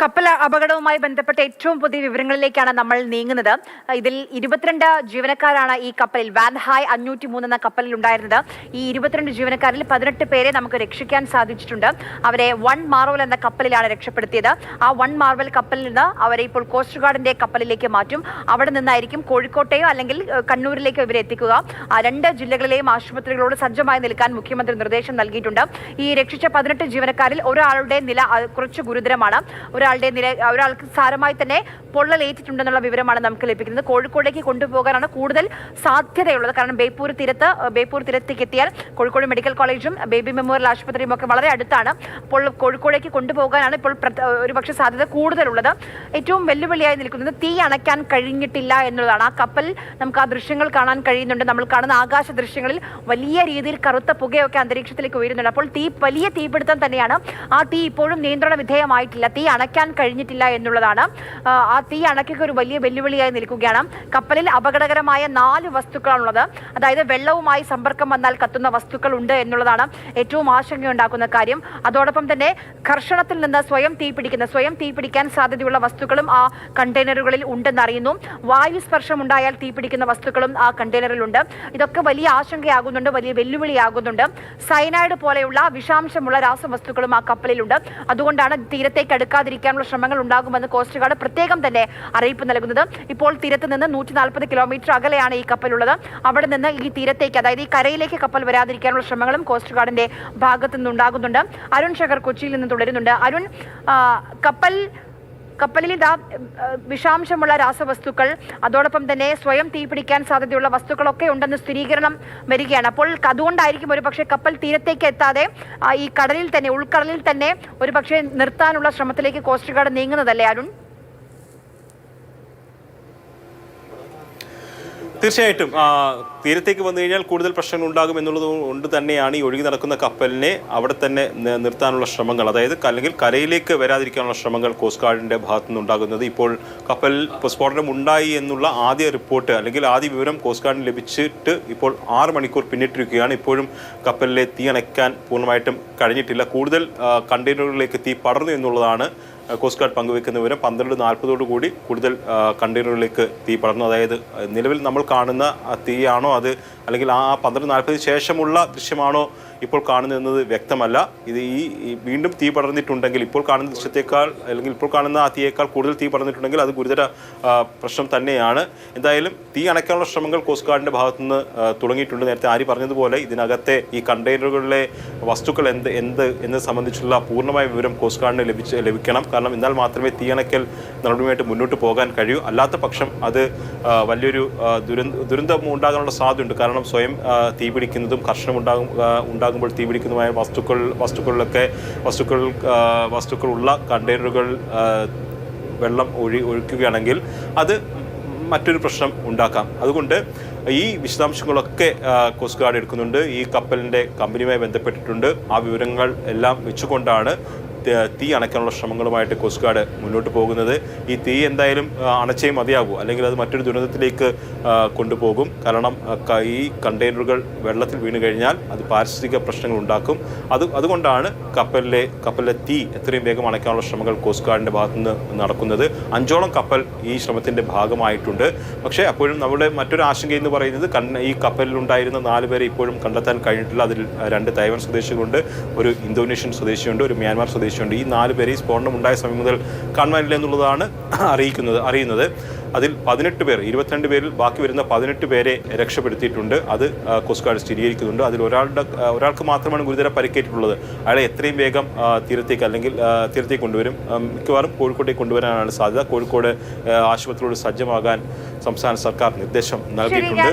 കപ്പൽ അപകടവുമായി ബന്ധപ്പെട്ട ഏറ്റവും പുതിയ വിവരങ്ങളിലേക്കാണ് നമ്മൾ നീങ്ങുന്നത്. ഇതിൽ ഇരുപത്തിരണ്ട് ജീവനക്കാരാണ് ഈ കപ്പലിൽ. വാൻഹായ് അഞ്ഞൂറ്റി മൂന്ന് എന്ന കപ്പലിൽ ഉണ്ടായിരുന്നത്. ഈ ഇരുപത്തിരണ്ട് ജീവനക്കാരിൽ പതിനെട്ട് പേരെ നമുക്ക് രക്ഷിക്കാൻ സാധിച്ചിട്ടുണ്ട്. അവരെ വൺ മാർവൽ എന്ന കപ്പലിലാണ് രക്ഷപ്പെടുത്തിയത്. ആ വൺ മാർവൽ കപ്പലിൽ നിന്ന് അവരെ ഇപ്പോൾ കോസ്റ്റ് ഗാർഡിന്റെ കപ്പലിലേക്ക് മാറ്റും. അവിടെ നിന്നായിരിക്കും കോഴിക്കോട്ടെയോ അല്ലെങ്കിൽ കണ്ണൂരിലേക്കോ ഇവരെ എത്തിക്കുക. ആ രണ്ട് ജില്ലകളിലെയും ആശുപത്രികളോട് സജ്ജമായി നിൽക്കാൻ മുഖ്യമന്ത്രി നിർദ്ദേശം നൽകിയിട്ടുണ്ട്. ഈ രക്ഷിച്ച പതിനെട്ട് ജീവനക്കാരിൽ ഒരാളുടെ നില കുറച്ച് ഗുരുതരമാണ്. ഒരാളുടെ നില ഒരാൾക്ക് സാരമായി തന്നെ പൊള്ളലേറ്റിട്ടുണ്ടെന്നുള്ള വിവരമാണ് നമുക്ക് ലഭിക്കുന്നത്. കോഴിക്കോടേക്ക് കൊണ്ടുപോകാനാണ് കൂടുതൽ സാധ്യതയുള്ളത്. കാരണം ബേപ്പൂർ തീരത്ത് ബേപ്പൂർ തീരത്തേക്ക് എത്തിയാൽ കോഴിക്കോട് മെഡിക്കൽ കോളേജും ബേബി മെമ്മോറിയൽ ആശുപത്രിയും ഒക്കെ വളരെ അടുത്താണ്. അപ്പോൾ കോഴിക്കോടേക്ക് കൊണ്ടുപോകാനാണ് ഇപ്പോൾ ഒരുപക്ഷെ സാധ്യത കൂടുതലുള്ളത്. ഏറ്റവും വെല്ലുവിളിയായി നിൽക്കുന്നത് തീ അണയ്ക്കാൻ കഴിഞ്ഞിട്ടില്ല എന്നുള്ളതാണ്. ആ കപ്പൽ നമുക്ക് ആ ദൃശ്യങ്ങൾ കാണാൻ കഴിയുന്നുണ്ട്. നമ്മൾ കാണുന്ന ആകാശ ദൃശ്യങ്ങളിൽ വലിയ രീതിയിൽ കറുത്ത പുകയൊക്കെ അന്തരീക്ഷത്തിലേക്ക് ഉയരുന്നുണ്ട്. അപ്പോൾ തീ വലിയ തീപിടുത്തം തന്നെയാണ്. ആ തീ ഇപ്പോഴും നിയന്ത്രണ വിധേയമായിട്ടില്ല. തീ അണയ്ക്കാൻ കഴിഞ്ഞിട്ടില്ല എന്നുള്ളതാണ്. ആ, തീ അണയ്ക്കൊക്കെ ഒരു വലിയ വെല്ലുവിളിയായി നിൽക്കുകയാണ്. കപ്പലിൽ അപകടകരമായ നാല് വസ്തുക്കളാണുള്ളത്. അതായത് വെള്ളവുമായി സമ്പർക്കം വന്നാൽ കത്തുന്ന വസ്തുക്കൾ ഉണ്ട് എന്നുള്ളതാണ് ഏറ്റവും ആശങ്കയുണ്ടാക്കുന്ന കാര്യം. അതോടൊപ്പം തന്നെ കർഷണത്തിൽ നിന്ന് സ്വയം തീപിടിക്കുന്ന സ്വയം തീപിടിക്കാൻ സാധ്യതയുള്ള വസ്തുക്കളും ആ കണ്ടെയ്നറുകളിൽ ഉണ്ടെന്ന് അറിയുന്നു വായു സ്പർശം ഉണ്ടായാൽ തീപിടിക്കുന്ന വസ്തുക്കളും ആ കണ്ടെയ്നറിലുണ്ട്. ഇതൊക്കെ വലിയ ആശങ്കയാകുന്നുണ്ട് വലിയ വെല്ലുവിളിയാകുന്നുണ്ട്. സൈനൈഡ് പോലെയുള്ള വിഷാംശമുള്ള രാസവസ്തുക്കളും ആ കപ്പലിലുണ്ട്. അതുകൊണ്ടാണ് തീരത്തേക്ക് അടുക്കാതിരിക്കാനുള്ള ശ്രമങ്ങൾ ഉണ്ടാകുമെന്ന് കോസ്റ്റ് ഗാർഡ് പ്രത്യേകം തന്നെ അറിയിപ്പ് നൽകുന്നത്. ഇപ്പോൾ തീരത്ത് നിന്ന് നൂറ്റി നാൽപ്പത് കിലോമീറ്റർ അകലെയാണ് ഈ കപ്പലുള്ളത്. അവിടെ നിന്ന് ഈ തീരത്തേക്ക് അതായത് ഈ കരയിലേക്ക് കപ്പൽ വരാതിരിക്കാനുള്ള ശ്രമങ്ങളും കോസ്റ്റ് ഗാർഡിന്റെ ഭാഗത്തു നിന്നുണ്ടാകുന്നുണ്ട് അരുൺ ശങ്കർ കൊച്ചിയിൽ നിന്ന് തുടരുന്നുണ്ട്. അരുൺ കപ്പൽ കപ്പലിൽ ഇതാ വിഷാംശമുള്ള രാസവസ്തുക്കൾ അതോടൊപ്പം തന്നെ സ്വയം തീപിടിക്കാൻ സാധ്യതയുള്ള വസ്തുക്കളൊക്കെ ഉണ്ടെന്ന് സ്ഥിരീകരണം വരികയാണ്. അപ്പോൾ അതുകൊണ്ടായിരിക്കും ഒരു പക്ഷേ കപ്പൽ തീരത്തേക്ക് എത്താതെ ഈ കടലിൽ തന്നെ ഉൾക്കടലിൽ തന്നെ ഒരു പക്ഷേ നിർത്താനുള്ള ശ്രമത്തിലേക്ക് കോസ്റ്റ് ഗാർഡ് നീങ്ങുന്നതല്ലേ അരുൺ? തീർച്ചയായിട്ടും തീരത്തേക്ക് വന്നു കഴിഞ്ഞാൽ കൂടുതൽ പ്രശ്നങ്ങൾ ഉണ്ടാകും എന്നുള്ളത് കൊണ്ട് തന്നെയാണ് ഈ ഒഴുകി നടക്കുന്ന കപ്പലിനെ അവിടെ തന്നെ നിർത്താനുള്ള ശ്രമങ്ങൾ. അതായത് അല്ലെങ്കിൽ കരയിലേക്ക് വരാതിരിക്കാനുള്ള ശ്രമങ്ങൾ കോസ്റ്റ് ഗാർഡിന്റെ ഭാഗത്തു നിന്നുണ്ടാകുന്നത് ഇപ്പോൾ കപ്പൽ സ്ഫോടനം ഉണ്ടായി എന്നുള്ള ആദ്യ റിപ്പോർട്ട് അല്ലെങ്കിൽ ആദ്യ വിവരം കോസ്റ്റ് ഗാർഡിന് ലഭിച്ചിട്ട് ഇപ്പോൾ ആറ് മണിക്കൂർ പിന്നിട്ടിരിക്കുകയാണ്. ഇപ്പോഴും കപ്പലിലെ തീ അണയ്ക്കാൻ പൂർണമായിട്ടും കഴിഞ്ഞിട്ടില്ല. കൂടുതൽ കണ്ടെയ്നറുകളിലേക്ക് തീ പടർന്നു എന്നുള്ളതാണ് കോസ്റ്റ് ഗാർഡ് പങ്കുവെക്കുന്ന വിവരം പന്ത്രണ്ട് നാൽപ്പതോടു കൂടി കൂടുതൽ കണ്ടെയ്നറുകളിലേക്ക് തീ പടർന്നു. അതായത് നിലവിൽ നമ്മൾ കാണുന്ന തീയാണോ അത് അല്ലെങ്കിൽ ആ പന്ത്രണ്ട് നാൽപ്പതിന് ശേഷമുള്ള ദൃശ്യമാണോ ഇപ്പോൾ കാണുന്നത് വ്യക്തമല്ല. ഇത് ഈ വീണ്ടും തീ പടർന്നിട്ടുണ്ടെങ്കിൽ ഇപ്പോൾ കാണുന്ന ദൃശ്യത്തേക്കാൾ അല്ലെങ്കിൽ ഇപ്പോൾ കാണുന്ന ആ തീയേക്കാൾ കൂടുതൽ തീ പടർന്നിട്ടുണ്ടെങ്കിൽ അത് ഗുരുതര പ്രശ്നം തന്നെയാണ്. എന്തായാലും തീ അണയ്ക്കാനുള്ള ശ്രമങ്ങൾ കോസ്റ്റ് ഗാർഡിന്റെ ഭാഗത്തുനിന്ന് തുടങ്ങിയിട്ടുണ്ട്. നേരത്തെ ആര് പറഞ്ഞതുപോലെ ഇതിനകത്തെ ഈ കണ്ടെയ്നറുകളിലെ വസ്തുക്കൾ എന്ത് എന്ത് എന്നത് സംബന്ധിച്ചുള്ള പൂർണമായ വിവരം കോസ്റ്റ് ഗാർഡിന് ലഭിച്ച് ലഭിക്കണം. കാരണം എന്നാൽ മാത്രമേ തീയണക്കൽ നടപടിയുമായിട്ട് മുന്നോട്ട് പോകാൻ കഴിയൂ. അല്ലാത്ത പക്ഷം അത് വലിയൊരു ദുരന്ത ദുരന്തം ഉണ്ടാകാനുള്ള സാധ്യതയുണ്ട്. കാരണം സ്വയം തീപിടിക്കുന്നതും കർഷണം ഉണ്ടാകും ഉണ്ടാകുമ്പോൾ തീപിടിക്കുന്നതുമായ വസ്തുക്കൾ വസ്തുക്കളിലൊക്കെ വസ്തുക്കൾ വസ്തുക്കളുള്ള കണ്ടെയ്നറുകൾ വെള്ളം ഒഴി ഒഴിക്കുകയാണെങ്കിൽ അത് മറ്റൊരു പ്രശ്നം ഉണ്ടാക്കാം. അതുകൊണ്ട് ഈ വിശദാംശങ്ങളൊക്കെ കോസ്റ്റ് ഗാർഡ് എടുക്കുന്നുണ്ട്. ഈ കപ്പലിന്റെ കമ്പനിയുമായി ബന്ധപ്പെട്ടിട്ടുണ്ട്. ആ വിവരങ്ങൾ എല്ലാം വെച്ചുകൊണ്ടാണ് ത- അണയ്ക്കാനുള്ള ശ്രമങ്ങളുമായിട്ട് കോസ്റ്റ് ഗാർഡ് മുന്നോട്ട് പോകുന്നത്. ഈ തീ എന്തായാലും അണച്ചേ മതിയാകൂ. അല്ലെങ്കിൽ അത് മറ്റൊരു ദുരന്തത്തിലേക്ക് കൊണ്ടുപോകും. കാരണം ഈ കണ്ടെയ്നറുകൾ വെള്ളത്തിൽ വീണ് കഴിഞ്ഞാൽ അത് പാരിസ്ഥിതിക പ്രശ്നങ്ങൾ ഉണ്ടാക്കും. അത് അതുകൊണ്ടാണ് കപ്പലിലെ കപ്പലിലെ തീ എത്രയും വേഗം അണയ്ക്കാനുള്ള ശ്രമങ്ങൾ കോസ്റ്റ് ഗാർഡിന്റെ ഭാഗത്തുനിന്ന് നടക്കുന്നത്. അഞ്ചോളം കപ്പൽ ഈ ശ്രമത്തിന്റെ ഭാഗമായിട്ടുണ്ട്. പക്ഷേ അപ്പോഴും നമ്മുടെ മറ്റൊരു ആശങ്ക എന്ന് പറയുന്നത് ഈ കപ്പലിലുണ്ടായിരുന്ന നാല് പേരെ ഇപ്പോഴും കണ്ടെത്താൻ കഴിഞ്ഞിട്ടില്ല. അതിൽ രണ്ട് തൈവൻ സ്വദേശികളുണ്ട് ഒരു ഇന്തോനേഷ്യൻ സ്വദേശിയുണ്ട് ഒരു മ്യാൻമാർ സ്വദേശിയുണ്ട് ഈ നാല് പേരെ ഈ സ്ഫോടനം ഉണ്ടായ സമയം മുതൽ കാണുവാനില്ല എന്നുള്ളതാണ് അറിയിക്കുന്നത് അറിയുന്നത്. അതിൽ പതിനെട്ട് പേർ ഇരുപത്തിരണ്ട് പേരിൽ ബാക്കി വരുന്ന പതിനെട്ട് പേരെ രക്ഷപ്പെടുത്തിയിട്ടുണ്ട്. അത് കോസ്റ്റ് ഗാർഡ് സ്ഥിരീകരിക്കുന്നുണ്ട്. അതിൽ ഒരാളുടെ ഒരാൾക്ക് മാത്രമാണ് ഗുരുതര പരിക്കേറ്റിട്ടുള്ളത്. അയാളെ എത്രയും വേഗം തീരത്തേക്ക് അല്ലെങ്കിൽ തീരത്തേക്ക് കൊണ്ടുവരും. മിക്കവാറും കോഴിക്കോട്ടേക്ക് കൊണ്ടുവരാനാണ് സാധ്യത. കോഴിക്കോട് ആശുപത്രിയോട് സജ്ജമാകാൻ സംസ്ഥാന സർക്കാർ നിർദ്ദേശം നൽകിയിട്ടുണ്ട്.